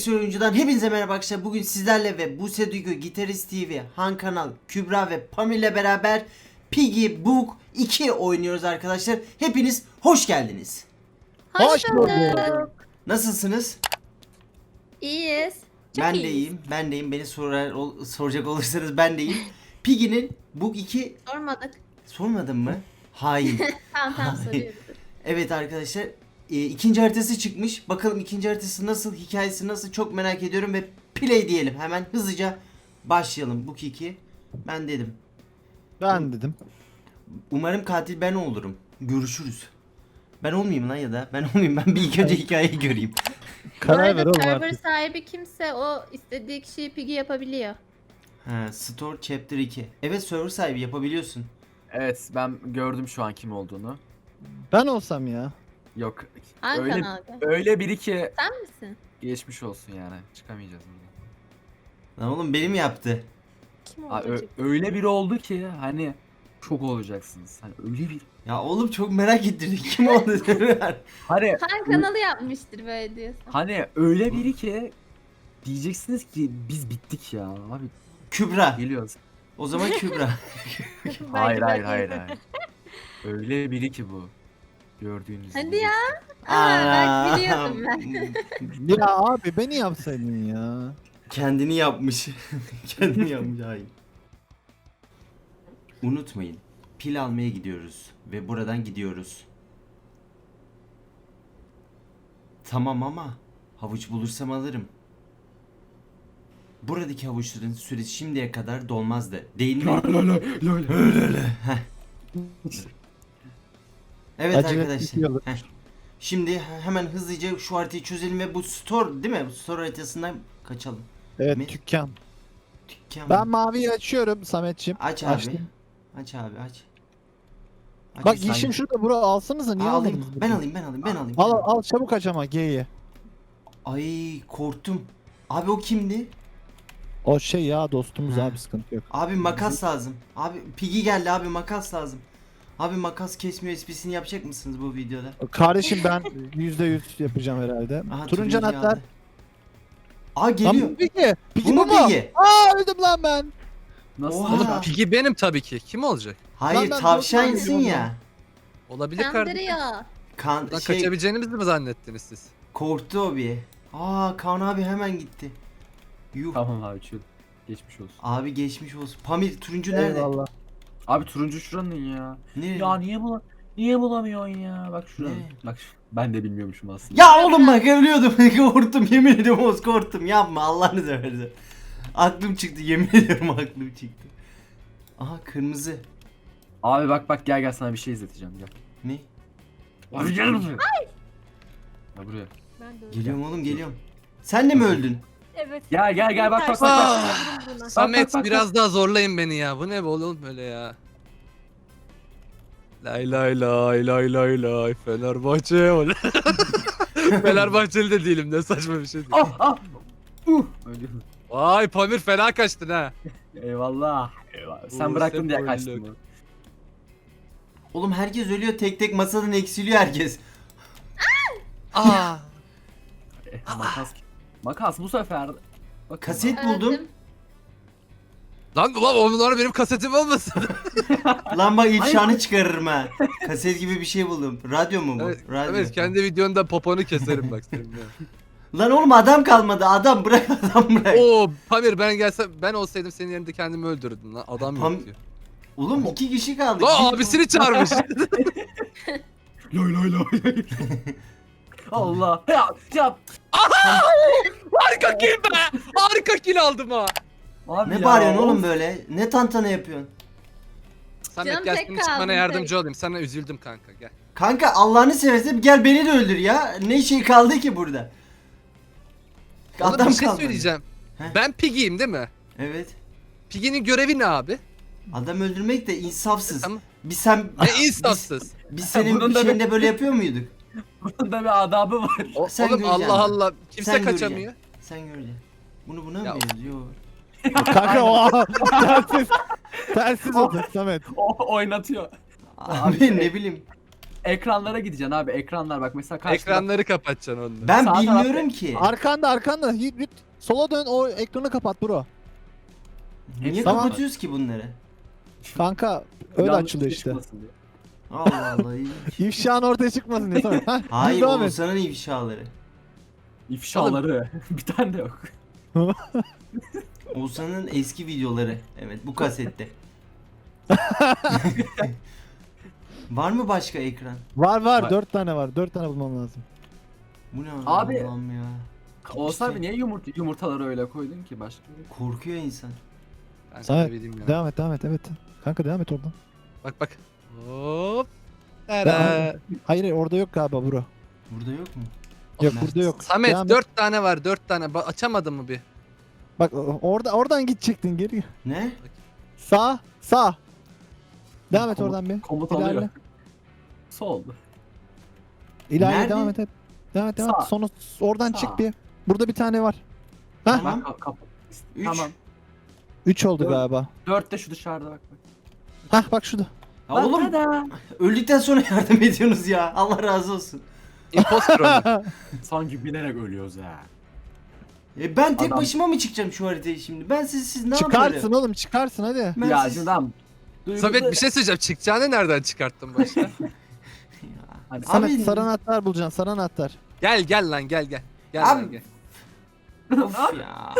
Sürü oyuncudan hepinize merhaba arkadaşlar. Bugün sizlerle ve Buse Duygu, Gitarist TV, Han Kanal, Kübra ve Pamir ile beraber Piggy Book 2 oynuyoruz arkadaşlar. Hepiniz hoş geldiniz. Hoş bulduk. Nasılsınız? İyiyiz. Çok ben de iyiyiz. iyiyim. Ben de iyiyim. Beni sorar, ol- soracak olursanız ben de iyiyim. Piggy'nin Book 2 Sormadık. sormadın mı? Hain. Tamam tamam Hayır. soruyoruz. Evet arkadaşlar e, ikinci haritası çıkmış. Bakalım ikinci haritası nasıl, hikayesi nasıl çok merak ediyorum ve play diyelim. Hemen hızlıca başlayalım bu kiki. Ben dedim. Ben dedim. Umarım katil ben olurum. Görüşürüz. Ben olmayayım lan ya da ben olmayayım ben bir ilk önce hikayeyi göreyim. Karar ver oğlum server artık. sahibi kimse o istediği kişiyi pigi yapabiliyor. Ha, Store Chapter 2. Evet server sahibi yapabiliyorsun. Evet ben gördüm şu an kim olduğunu. Ben olsam ya. Yok Hangi öyle kanalda? öyle biri ki Sen misin? geçmiş olsun yani çıkamayacağız buradan. Lan oğlum benim yaptı. Kim Aa, ö- olacak? öyle biri oldu ki hani çok olacaksınız. Hani öyle bir Ya oğlum çok merak ettirdik. Kim oldu? hani Han kanalı yapmıştır böyle diyorsun. hani öyle biri ki diyeceksiniz ki biz bittik ya abi Kübra. geliyoruz. O zaman Kübra. Belki hayır hayır belki. hayır hayır. öyle biri ki bu. Gördüğünüz Hadi gibi. ya. Aa, bak biliyordum ben. Ya abi beni yapsaydın ya. Kendini yapmış. Kendini yapmış hayır. Unutmayın. Pil almaya gidiyoruz ve buradan gidiyoruz. Tamam ama havuç bulursam alırım. Buradaki havuçların süresi şimdiye kadar dolmazdı. Değil mi? evet Acele arkadaşlar. Heh. Şimdi he- hemen hızlıca şu haritayı çözelim ve bu store değil mi? Bu store haritasından kaçalım. Evet Mi? dükkan. Dükkan Ben mı? maviyi açıyorum Sametçim. Aç abi. Açtım. Aç abi aç. Aç Bak yeşim şurada bura alsanıza niye Aa, alayım. Ben bunu? alayım ben alayım ben alayım. Al al çabuk aç ama G'yi. Ay korktum. Abi o kimdi? O şey ya dostumuz Ha. abi sıkıntı yok. Abi makas lazım. Abi Piggy geldi abi makas lazım. Abi makas kesmiyor esprisini yapacak mısınız bu videoda? Kardeşim ben yüzde yüz yapacağım herhalde. Aha, Turuncu anahtar. aldı. Aa geliyor. Lan Peki. Peki Bu bu mu mu? Piggy? Aa öldüm lan ben. Nasıl? Oha. Oğlum, Piggy benim tabii ki. Kim olacak? Hayır Lan ben tavşansın ya. Olabilir kardeşim. Kandırıyor. Kan Buradan şey kaçabileceğinizi mi zannettiniz siz? korktu o bir. Aa Kaan abi hemen gitti. Yuh. Tamam abi çöl. Geçmiş olsun. Abi geçmiş olsun. Pamir turuncu nerede? Eyvallah. Abi turuncu şuranın ya. Nerede? Ya niye bula niye bulamıyorsun ya? Bak şuranın. Ne? Bak şu- ben de bilmiyormuşum aslında. Ya oğlum bak ölüyordum. korktum yemin ediyorum Oğuz korktum. Yapma Allah'ını seversen. Aklım çıktı yemin ediyorum aklım çıktı. Aha kırmızı. Abi bak bak gel gel sana bir şey izleteceğim gel. Ne? Abi gel buraya. Ya buraya. Ben de öyle. Geliyorum oğlum geliyorum. Sen de mi öldün? Evet. Gel gel gel bak bak bak. bak. Ah! Samet bak, biraz daha zorlayın beni ya. Bu ne bu oğlum böyle ya? Lay lay lay lay lay lay Fenerbahçe ol. Fenerbahçeli de değilim ne saçma bir şey değil. Ah ah. Uh. Vay Pamir fena kaçtın ha. Eyvallah. Eyvallah. Sen bıraktın diye bunu. Oğlum herkes ölüyor tek tek masadan eksiliyor herkes. Aa. Eh, makas. Makas bu sefer. Bakın Kaset bak. buldum. Lan ulan onlar benim kasetim olmasın. Lan bak ifşanı çıkarırım ha. Kaset gibi bir şey buldum. Radyo mu bu? evet, Radyo. evet kendi videonda poponu keserim bak senin. ya. Lan oğlum adam kalmadı. Adam bırak adam bırak. Oo Pamir ben gelsem ben olsaydım senin yerinde kendimi öldürürdüm lan. Adam Pam- yok diyor. Oğlum iki kişi kaldı. Lan abisini çağırmış. Loy loy loy. Allah. Ya ya. Harika kill be. Harika kill aldım ha. Abi Ne ya, bağırıyorsun oğlum böyle? Ne tantana yapıyorsun? Samet Canım gel tek senin kaldı, çıkmana yardımcı olayım. Sana üzüldüm kanka gel. Kanka Allah'ını seversen gel beni de öldür ya. Ne şey kaldı ki burada? Oğlum Adam bir şey kalmadı. söyleyeceğim. Heh. Ben Piggy'yim değil mi? Evet. Piggy'nin görevi ne abi? Adam öldürmek de insafsız. Tamam. Biz sen Ne insafsız. Biz, biz senin Bunun da şeyinde böyle yapıyor muyduk? Bunun da bir adabı var. O- Sen oğlum göreceksin. Allah Allah. Kimse Sen kaçamıyor. Sen göreceksin. Bunu buna mı Ya- benziyor? Kanka o telsiz. Telsiz oldu Samet. O oynatıyor. Abi ne bileyim. ekranlara gideceksin abi. Ekranlar bak mesela karşıda. Ekranları kapatacaksın onunla. Ben Sağ bilmiyorum ki. Arkanda arkanda. Git, git. Sola dön o ekranı kapat bro. Niye Tamam. kapatıyoruz ki bunları? Kanka öyle Yanlış açılıyor şey işte. çıkmasın diye. Allah Allah. İfşan ortaya çıkmasın diye. Tamam. Hayır devam et. Oğuzhan'ın ifşaları. İfşaları. bir tane de yok. Oğuzhan'ın eski videoları. Evet bu kasette. Var mı başka ekran? Var var. Var. Dört tane var. Dört tane bulmam lazım. Bu ne Abi- Allah'ım ya. Oğuzhan abi niye yumurta, yumurtaları öyle koydun ki başka? Korkuyor insan. Ben ya. Devam et devam et evet. Kanka devam et oradan. Bak bak. Hop. Ben- Tada. Hayır hayır orada yok galiba bro. Burada yok mu? Yok Mert. burada yok. Samet Devam et. dört tane var dört tane. Ba- açamadın mı bir? Bak orada oradan gidecektin geri. Ne? Sağ sağ. Devam et Komut- oradan bir. Komut İlerle. alıyor. Sol. İlerle Nerede? devam et. et. Devam et devam Sağ. et. Sonu oradan Sağ. çık bir. Burada bir tane var. Heh. Tamam. Bak, kap- Üç. Tamam. 3 oldu Dört. galiba. Dört de şu dışarıda bak. bak. Hah bak şurada. Ya oğlum Tada. öldükten sonra yardım ediyorsunuz ya. Allah razı olsun. Imposter. Sanki bilerek ölüyoruz ha. E ben tek Adam- başıma mı çıkacağım şu haritayı şimdi? Ben siz siz ne çıkarsın yapıyorsun? oğlum çıkarsın hadi. Ben ya siz- şimdi tamam. Samet bir şey söyleyeceğim. Çıkacağını nereden çıkarttın başta? Hadi. Samet Abi- sarı anahtar bulacaksın sarı anahtar. gel gel lan gel gel. Gel Abi- lan gel. Of ya.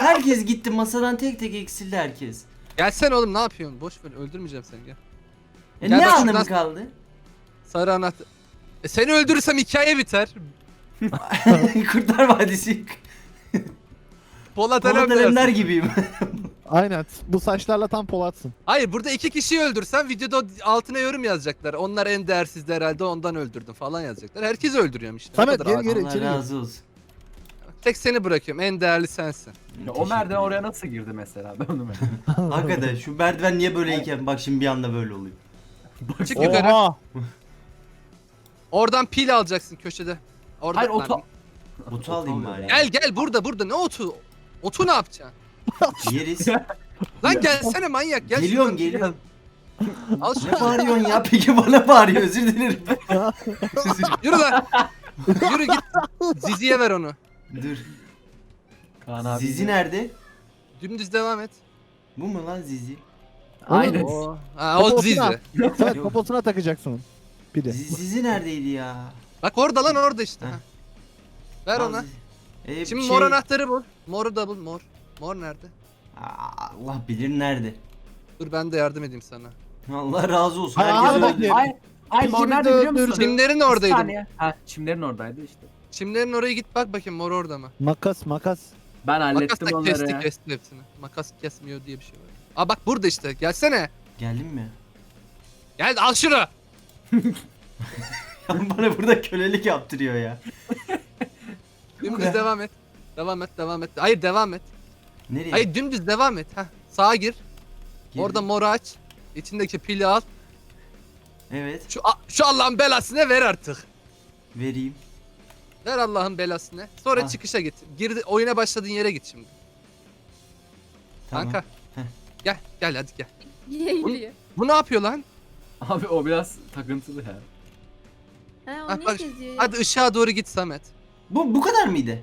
Herkes gitti masadan tek tek eksildi herkes. Gelsene oğlum ne yapıyorsun? Boş ver öldürmeyeceğim seni gel. E ne anlamı şuradan- kaldı? Sarı anahtar. E seni öldürürsem hikaye biter. Kurtlar Vadisi. Polat Polat Alemdar. Alemdar gibiyim. Aynen. Bu saçlarla tam polatsın. Hayır burada iki kişiyi öldürsen videoda altına yorum yazacaklar. Onlar en değersizdi herhalde ondan öldürdüm falan yazacaklar. Herkesi öldürüyorum işte. O Samet, kadar gel, adi. gel. Allah içeri gir. razı olsun. Tek seni bırakıyorum. En değerli sensin. Ya o merdiven oraya nasıl girdi mesela? Ben onu merak ediyorum. Hakikaten şu merdiven niye böyleyken bak şimdi bir anda böyle oluyor. Çık yukarı. Oha. Oradan pil alacaksın köşede. Orada Hayır oto... Otu alayım bari. Gel gel burada burada ne otu? Otu ne yapacaksın? Yeriz. Lan gelsene manyak gel. Geliyorum şuradan. geliyorum. Al Ne şunu. bağırıyorsun ya? Peki bana bağırıyor özür dilerim. Yürü lan. Yürü git. Zizi'ye ver onu. Dur. Kaan abi. Zizi nerede? Dümdüz devam et. Bu mu lan Zizi? Aynen. O, ha, o Poposuna. Zizi. Samet Yok. poposuna takacaksın onu. Pili. Zizi, Zizi neredeydi ya? Bak orada lan orada işte. Heh. ha. Ver Lan ona. Zizi. E, Şimdi şey- mor anahtarı bul. Moru da bul mor. Mor nerede? Aa, Allah bilir nerede. Dur ben de yardım edeyim sana. Allah razı olsun. Hayır, Herkes bak öldü. ya. Ay, ay mor de nerede biliyor musun? Çimlerin Bir oradaydı. saniye. Ha, çimlerin oradaydı işte. Çimlerin oraya git bak bakayım mor orada mı? Makas makas. Ben hallettim Makas da onları kesti ya. kesti hepsini. Makas kesmiyor diye bir şey var. Aa bak burada işte gelsene. Geldin mi? Gel al şunu. Bana burada kölelik yaptırıyor ya. Dümdüz devam et. Devam et devam et. Hayır devam et. Nereye? Hayır dümdüz devam et. Heh. Sağa gir. Girdim. Orada moru aç. İçindeki pili al. Evet Şu şu Allah'ın belasını ver artık. vereyim. Ver Allah'ın belasını. Sonra Ah. çıkışa git. Girdi oyuna başladığın yere git şimdi. Tamam. Kanka. Gel gel hadi gel. Niye yürüyor? Bu ne yapıyor lan? Abi o biraz takıntılı ya. Ha o Ah, niye bak, geziyor? ya? Hadi ışığa doğru git Samet. Bu bu kadar mıydı?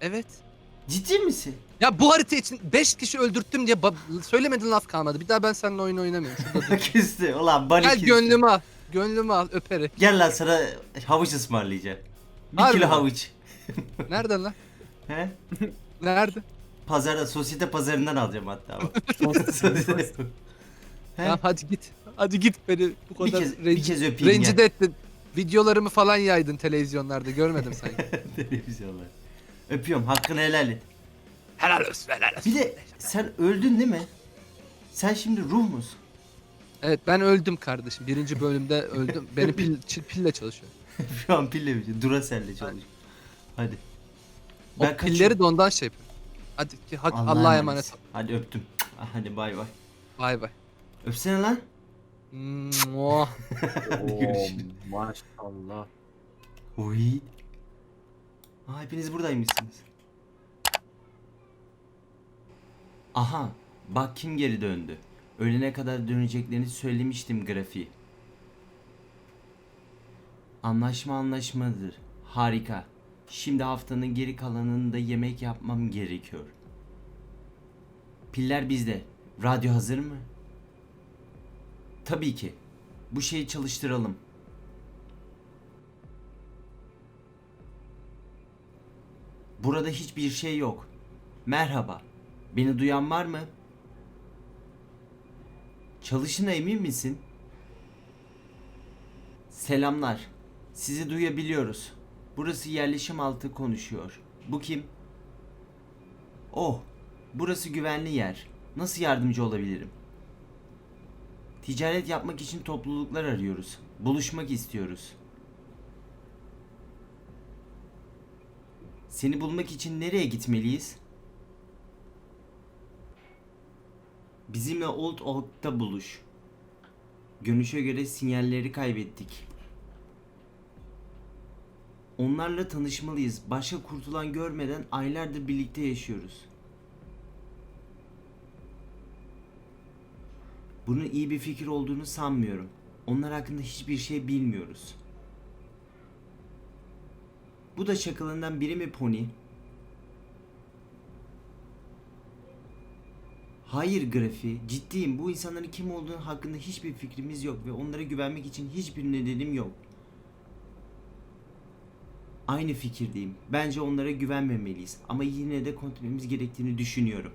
Evet. Ciddi misin? Ya bu harita için 5 kişi öldürttüm diye ba- söylemedin laf kalmadı. Bir daha ben seninle oyun oynamıyorum. Şurada dur. küstü. Ulan bani Gel küstü. gönlümü al. Gönlümü al öperi. Gel lan sana havuç ısmarlayacağım. Bir Harbi kilo mi? havuç. Nereden lan? He? Nerede? Pazarda, sosyete pazarından alacağım hatta. He? Tamam hadi git. Hadi git beni bu bir kadar kez, bir renci- kez öpeyim rencide ettin. Videolarımı falan yaydın televizyonlarda görmedim sanki. Televizyonlar. Öpüyorum hakkını helal et. helal olsun helal olsun. Bir de sen öldün değil mi? Sen şimdi ruh musun? Evet ben öldüm kardeşim. Birinci bölümde öldüm. Beni pil, çil- pille çalışıyor. Şu an pille mi? Duracell'le çalışıyor. Hadi. O Ben pilleri kaçıyorum. de ondan şey yapıyor. Hadi ki hadi Allah'a Allah'a emanet ol. Hadi öptüm. Hadi bay bay. Bay bay. Öpsene lan. Hadi görüşürüz. Maşallah. Uy. Aa, hepiniz buradaymışsınız. Aha. Bak kim geri döndü. Ölene kadar döneceklerini söylemiştim grafiği. Anlaşma anlaşmadır. Harika. Şimdi haftanın geri kalanında yemek yapmam gerekiyor. Piller bizde. Radyo hazır mı? Tabii ki. Bu şeyi çalıştıralım. Burada hiçbir şey yok. Merhaba. Beni duyan var mı? Çalışına emin misin? Selamlar. Sizi duyabiliyoruz. Burası yerleşim altı konuşuyor. Bu kim? Oh, burası güvenli yer. Nasıl yardımcı olabilirim? Ticaret yapmak için topluluklar arıyoruz. Buluşmak istiyoruz. Seni bulmak için nereye gitmeliyiz? Bizimle Old Oak'ta buluş. Görünüşe göre sinyalleri kaybettik. Onlarla tanışmalıyız. Başka kurtulan görmeden aylardır birlikte yaşıyoruz. Bunun iyi bir fikir olduğunu sanmıyorum. Onlar hakkında hiçbir şey bilmiyoruz. Bu da çakılından biri mi Pony? Hayır Grafi, ciddiyim. Bu insanların kim olduğunu hakkında hiçbir fikrimiz yok ve onlara güvenmek için hiçbir nedenim yok. Aynı fikirdeyim. Bence onlara güvenmemeliyiz ama yine de kontrol etmemiz gerektiğini düşünüyorum.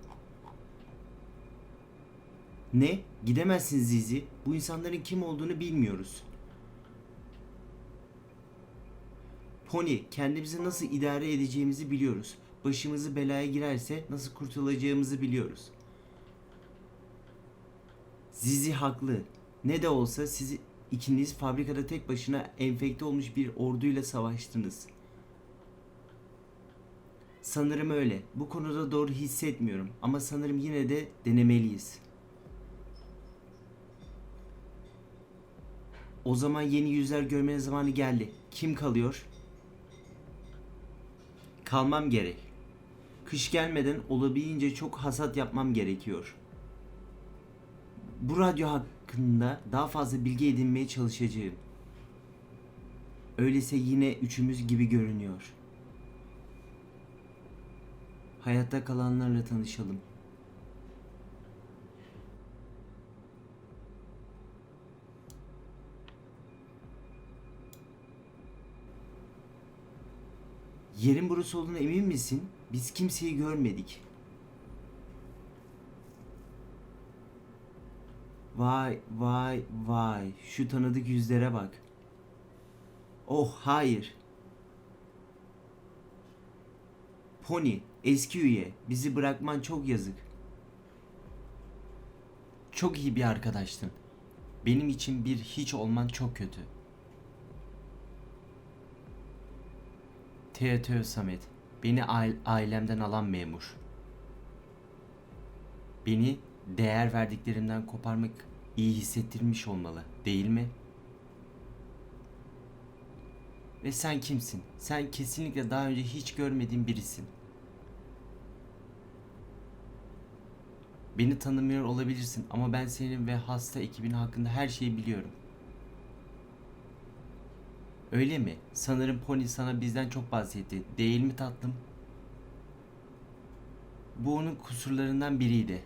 Ne? Gidemezsin Zizi. Bu insanların kim olduğunu bilmiyoruz. Pony, kendimizi nasıl idare edeceğimizi biliyoruz. Başımızı belaya girerse nasıl kurtulacağımızı biliyoruz. Zizi haklı. Ne de olsa siz ikiniz fabrikada tek başına enfekte olmuş bir orduyla savaştınız. Sanırım öyle. Bu konuda doğru hissetmiyorum ama sanırım yine de denemeliyiz. O zaman yeni yüzler görmenin zamanı geldi. Kim kalıyor? Kalmam gerek. Kış gelmeden olabildiğince çok hasat yapmam gerekiyor. Bu radyo hakkında daha fazla bilgi edinmeye çalışacağım. Öyleyse yine üçümüz gibi görünüyor. Hayatta kalanlarla tanışalım. Yerin burası olduğuna emin misin? Biz kimseyi görmedik. Vay vay vay şu tanıdık yüzlere bak. Oh hayır. Pony eski üye bizi bırakman çok yazık. Çok iyi bir arkadaştın. Benim için bir hiç olman çok kötü. Teatö Samet. Beni ail- ailemden alan memur. Beni değer verdiklerimden koparmak iyi hissettirmiş olmalı, değil mi? Ve sen kimsin? Sen kesinlikle daha önce hiç görmediğim birisin. Beni tanımıyor olabilirsin ama ben senin ve hasta ekibin hakkında her şeyi biliyorum. Öyle mi? Sanırım Pony sana bizden çok bahsetti. Değil mi tatlım? Bu onun kusurlarından biriydi.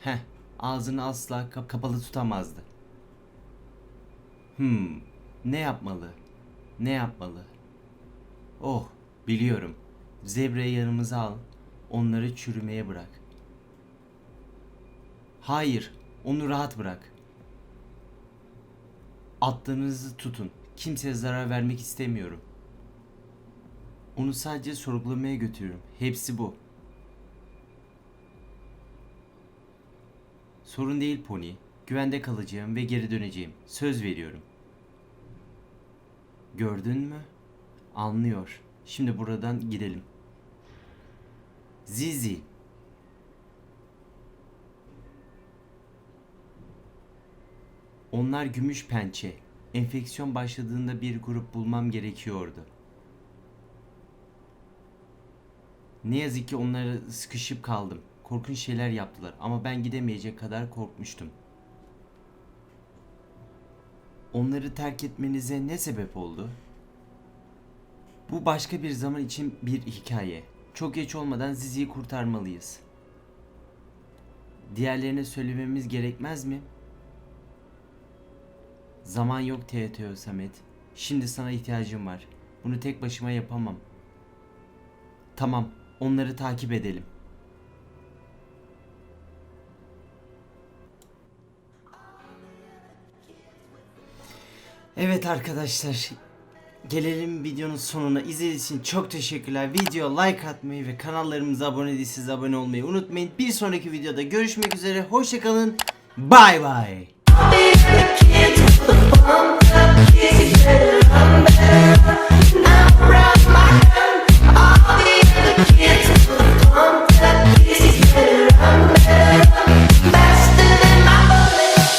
Heh, ağzını asla kap- kapalı tutamazdı. Hmm, ne yapmalı? Ne yapmalı? Oh, biliyorum. Zebra'yı yanımıza al. Onları çürümeye bırak. Hayır, onu rahat bırak. Atlarınızı tutun. Kimseye zarar vermek istemiyorum. Onu sadece sorgulamaya götürüyorum. Hepsi bu. Sorun değil Pony. Güvende kalacağım ve geri döneceğim. Söz veriyorum. Gördün mü? Anlıyor. Şimdi buradan gidelim. Zizi. Onlar gümüş pençe. Enfeksiyon başladığında bir grup bulmam gerekiyordu. Ne yazık ki onlara sıkışıp kaldım. Korkunç şeyler yaptılar ama ben gidemeyecek kadar korkmuştum. Onları terk etmenize ne sebep oldu? Bu başka bir zaman için bir hikaye. Çok geç olmadan Zizi'yi kurtarmalıyız. Diğerlerine söylememiz gerekmez mi? Zaman yok TYTO Samet. Şimdi sana ihtiyacım var. Bunu tek başıma yapamam. Tamam, onları takip edelim. Evet arkadaşlar. Gelelim videonun sonuna. İzlediğiniz için çok teşekkürler. Video like atmayı ve kanallarımıza abone değilseniz abone olmayı unutmayın. Bir sonraki videoda görüşmek üzere. Hoşçakalın. Bay bay. I'm proud of my